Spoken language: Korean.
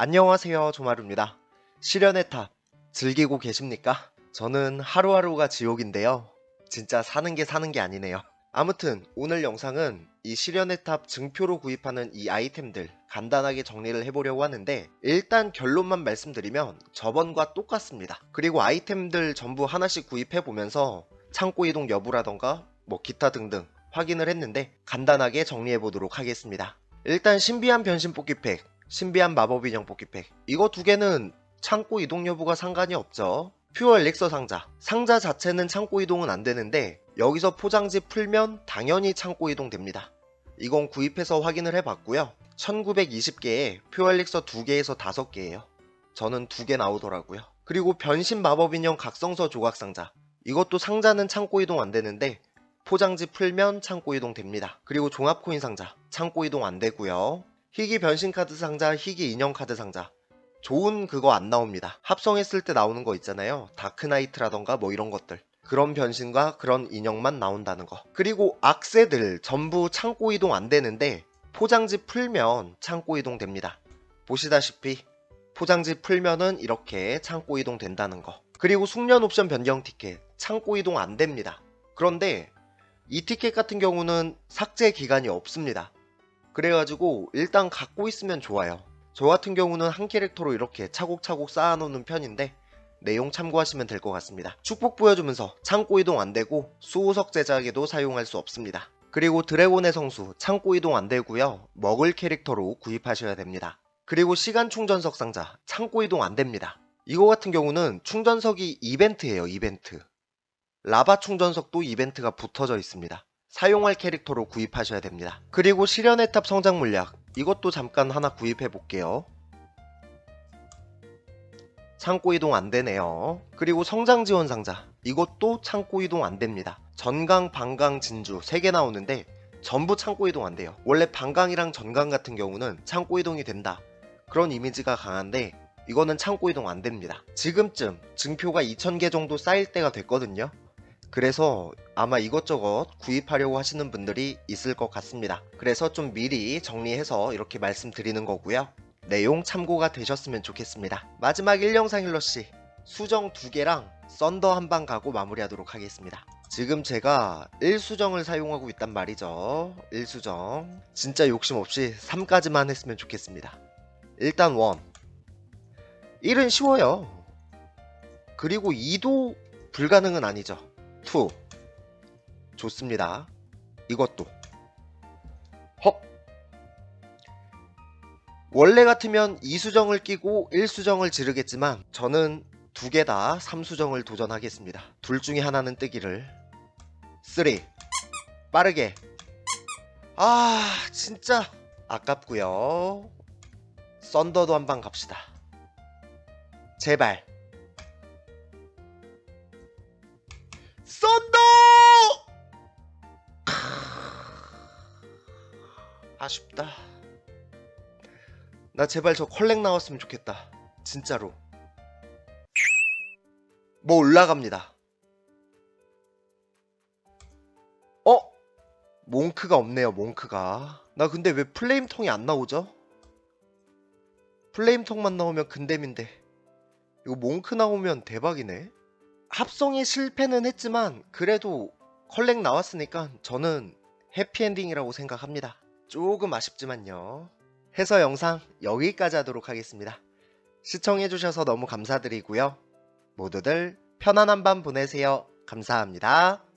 안녕하세요 조마루입니다. 실현의 탑 즐기고 계십니까? 저는 하루하루가 지옥인데요. 진짜 사는 게 사는 게 아니네요. 아무튼 오늘 영상은 이 실현의 탑 증표로 구입하는 이 아이템들 간단하게 정리를 해보려고 하는데 일단 결론만 말씀드리면 저번과 똑같습니다. 그리고 아이템들 전부 하나씩 구입해보면서 창고 이동 여부라던가 뭐 기타 등등 확인을 했는데 간단하게 정리해 보도록 하겠습니다. 일단 신비한 변신 뽑기팩, 신비한 마법 인형 뽑기팩 이거 두 개는 창고 이동 여부가 상관이 없죠. 퓨어 엘릭서 상자 상자 자체는 창고 이동은 안 되는데 여기서 포장지 풀면 당연히 창고 이동 됩니다. 이건 구입해서 확인을 해봤고요. 1920개에 퓨어 엘릭서 2개에서 5개예요. 저는 2개 나오더라고요. 그리고 변신 마법 인형 각성서 조각 상자 이것도 상자는 창고 이동 안 되는데 포장지 풀면 창고 이동 됩니다. 그리고 종합 코인 상자 창고 이동 안 되고요. 희귀 변신 카드 상자, 희귀 인형 카드 상자. 좋은 그거 안 나옵니다. 합성했을 때 나오는 거 있잖아요. 다크나이트라던가 뭐 이런 것들. 그런 변신과 그런 인형만 나온다는 거. 그리고 악세들 전부 창고 이동 안 되는데 포장지 풀면 창고 이동 됩니다. 보시다시피 포장지 풀면은 이렇게 창고 이동 된다는 거. 그리고 숙련 옵션 변경 티켓 창고 이동 안 됩니다. 그런데 이 티켓 같은 경우는 삭제 기간이 없습니다. 그래가지고 일단 갖고 있으면 좋아요. 저 같은 경우는 한 캐릭터로 이렇게 차곡차곡 쌓아놓는 편인데 내용 참고하시면 될 것 같습니다. 축복 보여주면서 창고 이동 안 되고 수호석 제작에도 사용할 수 없습니다. 그리고 드래곤의 성수 창고 이동 안 되고요. 먹을 캐릭터로 구입하셔야 됩니다. 그리고 시간 충전석 상자 창고 이동 안 됩니다. 이거 같은 경우는 충전석이 이벤트예요, 이벤트. 라바 충전석도 이벤트가 붙어져 있습니다. 사용할 캐릭터로 구입하셔야 됩니다. 그리고 실현의 탑 성장 물약 이것도 잠깐 하나 구입해 볼게요. 창고 이동 안 되네요. 그리고 성장 지원 상자 이것도 창고 이동 안 됩니다. 전강, 방강, 진주 3개 나오는데 전부 창고 이동 안 돼요. 원래 방강이랑 전강 같은 경우는 창고 이동이 된다. 그런 이미지가 강한데 이거는 창고 이동 안 됩니다. 지금쯤 증표가 2000개 정도 쌓일 때가 됐거든요. 그래서 아마 이것저것 구입하려고 하시는 분들이 있을 것 같습니다. 그래서 좀 미리 정리해서 이렇게 말씀드리는 거고요. 내용 참고가 되셨으면 좋겠습니다. 마지막 1영상 힐러씨 수정 2개랑 썬더 한 방 가고 마무리하도록 하겠습니다. 지금 제가 1수정을 사용하고 있단 말이죠. 1수정 진짜 욕심 없이 3까지만 했으면 좋겠습니다. 일단 1 1은 쉬워요. 그리고 2도 불가능은 아니죠. 2 좋습니다. 이것도. 헉 원래 같으면 2수정을 끼고 1수정을 지르겠지만 저는 두 개 다 3수정을 도전하겠습니다. 둘 중에 하나는 뜨기를. 3 빠르게. 아 진짜 아깝고요. 썬더도 한 방 갑시다. 제발 썬더! 아쉽다. 나 제발 저 컬렉 나왔으면 좋겠다. 진짜로. 뭐 올라갑니다. 어? 몽크가 없네요 몽크가. 나 근데 왜 플레임통이 안 나오죠? 플레임통만 나오면 근댐인데. 이거 몽크 나오면 대박이네 합성이 실패는 했지만 그래도 컬렉 나왔으니까 저는 해피엔딩이라고 생각합니다. 조금 아쉽지만요. 해서 영상 여기까지 하도록 하겠습니다. 시청해주셔서 너무 감사드리고요. 모두들 편안한 밤 보내세요. 감사합니다